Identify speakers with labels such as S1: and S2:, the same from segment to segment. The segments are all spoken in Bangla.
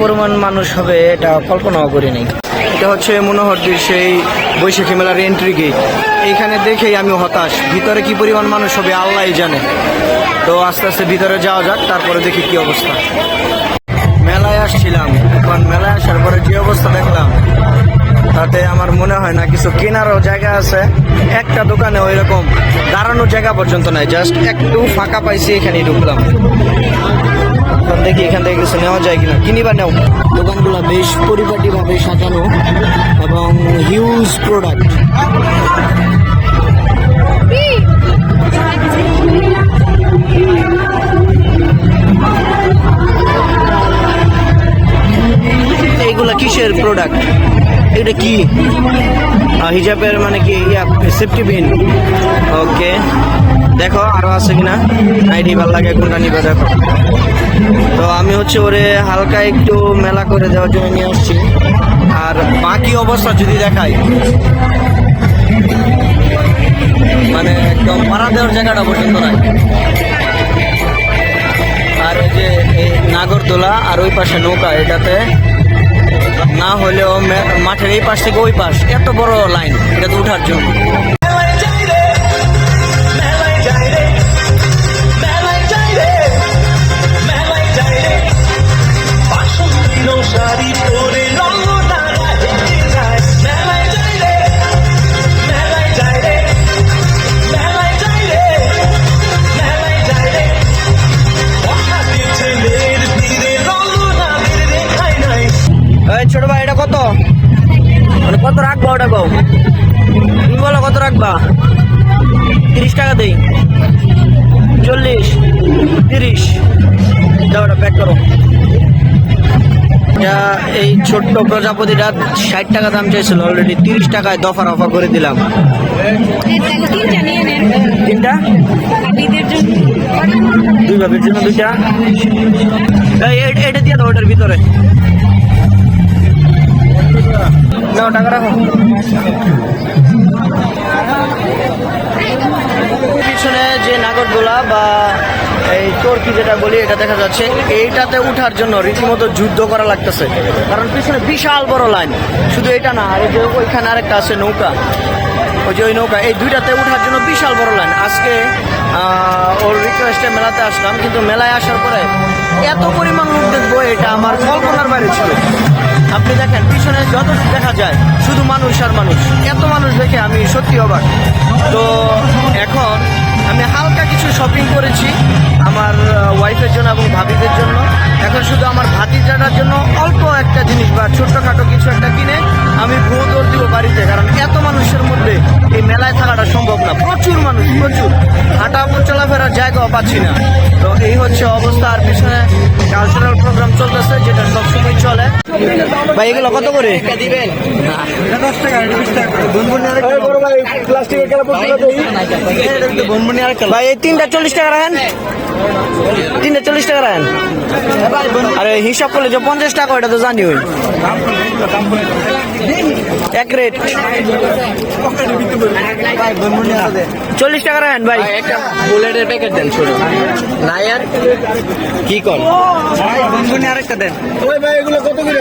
S1: পরিমাণ মানুষ হবে, এটা কল্পনাও করিনি এটা হচ্ছে মনোহরদির সেই বৈশাখী মেলার এন্ট্রি গেট এইখানে দেখেই আমি হতাশ। ভিতরে কি পরিমাণ মানুষ হবে, আল্লাহ জানে। তো আস্তে আস্তে ভিতরে যাওয়া যাক, তারপরে দেখি কি অবস্থা। মেলায় আসছিলাম। এখন মেলায় আসার পরে যে অবস্থা দেখলাম, তাতে আমার মনে হয় না কিছু কেনারও জায়গা আছে। একটা দোকানে ওই রকম দাঁড়ানোর জায়গা পর্যন্ত নাই জাস্ট একটু ফাঁকা পাইছি, এখানেই ঢুকলাম। এখন দেখি এখান থেকে কিছু নেওয়া যায় কিনা? কিনিবা নেও? দোকানগুলো বেশ পরিপাটিভাবে সাজানো এবং হিউজ প্রোডাক্ট এইগুলা কিসের প্রোডাক্ট এটা কি? হিজাবের মানে কি? ইয়া সেফটি পিন ওকে দেখো আরও আছে কিনা? আইডি ভালো লাগে কোনটা নিবে দেখো। তো আমি হচ্ছে ওরে হালকা একটু মেলা করে দেওয়ার জন্য নিয়ে আসছি। আর বাকি অবস্থা যদি দেখাই মানে একদম পাড়া দেওয়ার জায়গাটা পর্যন্ত নাই। আর ওই যে এই নাগরদোলা আর ওই পাশে নৌকা, এটাতে না হলেও মাঠের এই পাশ থেকে ওই পাশ, এত বড় লাইন এটাতে উঠার জন্য। কত? মানে কত রাখব ওটা কও তুমি বলো কত রাখবা? তিরিশ টাকা দেই। চল্লিশ, তিরিশ। দাও ওটা প্যাক করো। এটা এই ছোট্ট প্রজাপতিটা ষাট টাকা দাম চাইছিল অলরেডি তিরিশ টাকায় দফা রফা করে দিলাম।
S2: তিনটা?
S1: দুই ভাবের জন্য দুইটা? এটা দিয়ে দাও ওটার ভিতরে। টাকা রাখো। পিছনে যে নাগরদোলা বা এই চরকি যেটা বলি, এটা দেখা যাচ্ছে, এইটাতে উঠার জন্য রীতিমতো যুদ্ধ করা লাগতেছে। কারণ পিছনে বিশাল বড় লাইন। শুধু এটা না, আর যে ওইখানে আরেকটা আছে নৌকা। ওই যে ওই নৌকা, এই দুইটাতে উঠার জন্য বিশাল বড় লাইন। আজকে ওর রিকোয়েস্টে মেলাতে আসলাম, কিন্তু মেলায় আসার পরে এত পরিমাণ লোক দেখব, এটা আমার কল্পনার বাইরে ছিল। আপনি দেখেন, পিছনে যত দেখা যায়, শুধু মানুষ আর মানুষ। এত মানুষ দেখে আমি সত্যি অবাক। তো এখন আমি হালকা কিছু শপিং করেছি আমার ওয়াইফের জন্য এবং ভাবিদের জন্য। এখন শুধু আমার ভাতিজাটার জন্য অল্প একটা জিনিস বা ছোট্টখাটো কিছু একটা কিনে আমি ভুয়ো দিব বাড়িতে, কারণ এত মানুষের মধ্যে এই মেলায় থাকাটা সম্ভব না। প্রচুর মানুষ, প্রচুর। হাঁটা চলাফেরার জায়গাও পাচ্ছি না। তো এই হচ্ছে অবস্থা আর পিছনে কালচারাল প্রোগ্রাম চলতেছে যেটা সবসময় চলে। ভাই এগুলো কত করে? দিবেন? ভাই এই তিনটা চল্লিশ টাকা রাখেন। তিনটা চল্লিশ টাকা রাখেন। আরে হিসাব করলে যে পঞ্চাশ টাকা ওটা তো জানি ওই। এক রেট। চল্লিশ টাকা রাখেন ভাই।
S3: একটা বুলেটের প্যাকেট দেন ছোট নায়ার? কি কর?
S1: আরেকটা দেন
S3: ওই ভাই এগুলো কত করে?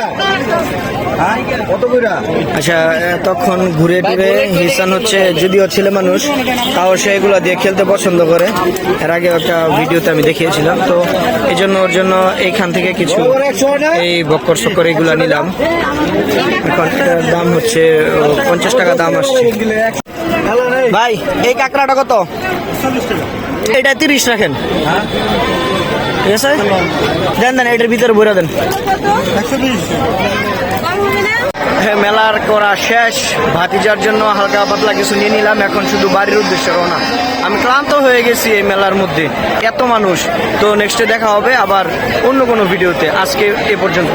S3: কত করে?
S1: আচ্ছা তখন ঘুরে টুরে হিসান হচ্ছে যদিও ছেলে মানুষ তাও সে এগুলো দিয়ে খেলতে পছন্দ করে। এর আগে একটা ভিডিওতে আমি দেখিয়েছিলাম তো এই জন্য ওর জন্য এইখান থেকে কিছু এই বক্কর সকর এগুলো নিলাম। এখন দাম হচ্ছে পঞ্চাশ টাকা দাম আসছে। ভাই এই কাঁকড়াটা কত? এটা তিরিশ রাখেন। দেন দেন, এটার ভিতরে ভরে দেন। মেলার করা শেষ। ভাতিজার জন্য হালকা পাতলা কিছু নিয়ে নিলাম। এখন শুধু বাড়ির উদ্দেশ্যে রওনা। আমি ক্লান্ত হয়ে গেছি এই মেলার মধ্যে। এত মানুষ। তো নেক্সটে দেখা হবে আবার অন্য কোনো ভিডিওতে। আজকে এ পর্যন্ত